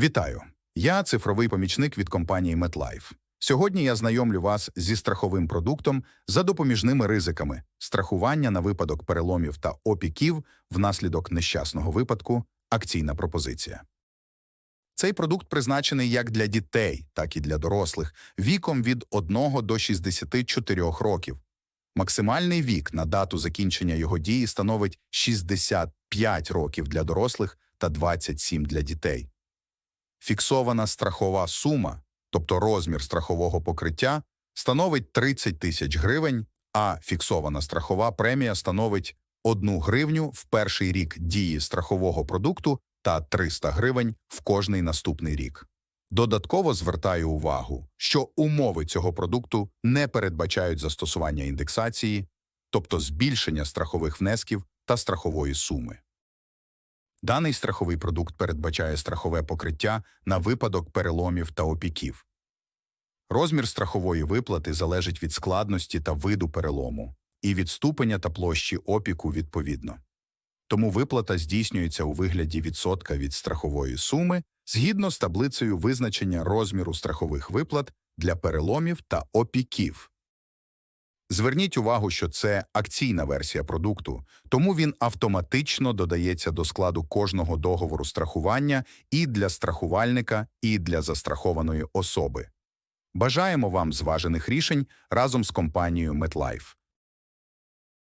Вітаю! Я цифровий помічник від компанії MetLife. Сьогодні я знайомлю вас зі страховим продуктом за допоміжними ризиками страхування на випадок переломів та опіків внаслідок нещасного випадку акційна пропозиція. Цей продукт призначений як для дітей, так і для дорослих віком від 1 до 64 років. Максимальний вік на дату закінчення його дії становить 65 років для дорослих та 27 для дітей. Фіксована страхова сума, тобто розмір страхового покриття, становить 30 тисяч гривень, а фіксована страхова премія становить 1 гривню в перший рік дії страхового продукту та 300 гривень в кожний наступний рік. Додатково звертаю увагу, що умови цього продукту не передбачають застосування індексації, тобто збільшення страхових внесків та страхової суми. Даний страховий продукт передбачає страхове покриття на випадок переломів та опіків. Розмір страхової виплати залежить від складності та виду перелому і від ступеня та площі опіку відповідно. Тому виплата здійснюється у вигляді відсотка від страхової суми згідно з таблицею визначення розміру страхових виплат для переломів та опіків. Зверніть увагу, що це акційна версія продукту, тому він автоматично додається до складу кожного договору страхування і для страхувальника, і для застрахованої особи. Бажаємо вам зважених рішень разом з компанією MetLife.